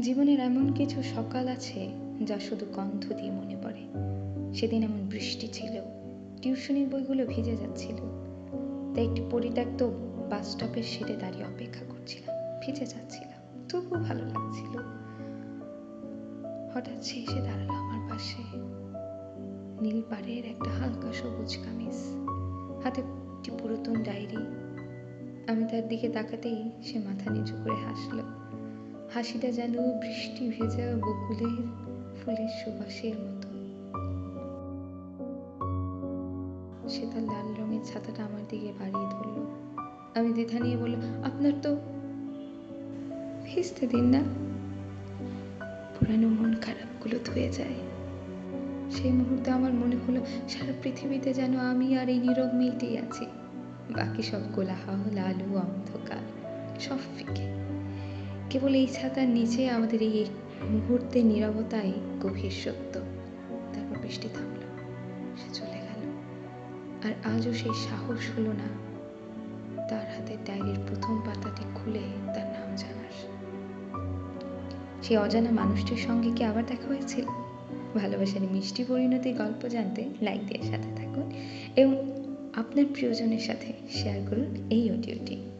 জীবনের এমন কিছু সকাল আছে যা শুধু গন্ধ দিয়ে মনে পড়ে। সেদিন এমন বৃষ্টি ছিল, টিউশনির বইগুলো ভিজে যাচ্ছিল। তাই একটি পরিত্যক্ত বাস স্টপের সিটে দাঁড়িয়ে অপেক্ষা করছিলাম, ভিজে যাচ্ছিলাম। তবুও ভালো লাগছিল। হঠাৎ সে এসে দাঁড়াল আমার পাশে। নীল পাড়ের একটা হালকা সবুজ কামিজ। হাতে একটি পুরাতন ডায়েরি। আমি তার দিকে তাকাতেই সে মাথা নিচু করে হাসলো। হাসিটা যেন বৃষ্টি ভেজা বকুলের ফুলের সুবাসের মতো। সে তার লাল রঙের ছাতাটা আমার দিকে বাড়িয়ে ধরলো। আমি দ্বিধা নিয়ে বলল, আপনার তো ভিজতে দিন না। পুরানো মন খারাপগুলো ধুয়ে যায়। সেই মুহূর্তে আমার মনে হলো, সারা পৃথিবীতে যেন আমি আর এই নীরব মেয়েটাই আছি। বাকি সব কোলাহল, আলু, অন্ধকার, সব ফিকে। কেবল এই ছাতার নিচে আমাদের এই মুহূর্তে নীরবতাই গভীর সত্য। তারপর বৃষ্টি থামলো, সে চলে গেল। আর আজও সেই সাহস হলো না, তার হাতে ডায়েরির প্রথম পাতাটি খুলে তার নাম জানার। সেই অজানা মানুষটির সঙ্গে কি আবার দেখা হয়েছিল? ভালোবাসার মিষ্টি পরিণতির গল্প জানতে লাইক দিয়ে সাথে থাকুন এবং আপনার প্রিয়জনের সাথে শেয়ার করুন এই অডিওটি।